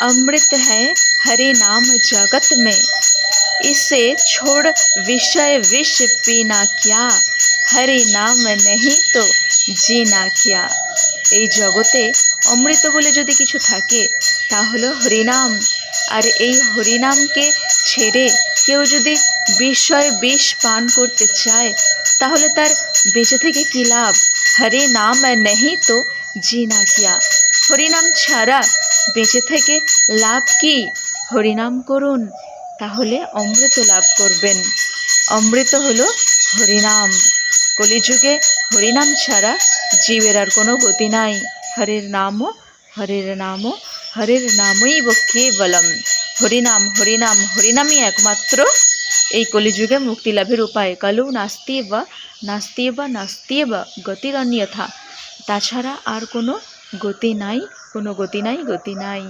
अमृत है हरे नाम जगत में इसे छोड़ विषय विष पीना क्या হরে নাম নেহি তো জিনা কিয়া এই জগতে অমৃত বলে যদি কিছু থাকে তা হলো হরিনাম আর এই হরিনামকে ছেড়ে কেউ যদি বিষয় বিষ পান করতে চায় তাহলে তার বেঁচে থেকে কী লাভ হরে নাম নেহি তো জিনা কিয়া হরিনাম ছাড়া বেঁচে থেকে লাভ কি? হরিনাম করুন, তাহলে অমৃত লাভ করবেন। অমৃত হলো হরিনাম। কলিযুগে হরিনাম ছাড়া জীবের আর কোনো গতি নাই। হরের নামও হরের নামও হরের নামই কেবলম হরিনাম হরিনাম, হরিনামই একমাত্র। এই কলিযুগে মুক্তি লাভের উপায়। কালু নাস্তি বা নাস্তি বা নাস্তি বা গতির অন্যথা তাছাড়া আর কোনো গতি নাই কোনো গতি নাই গতি নাই।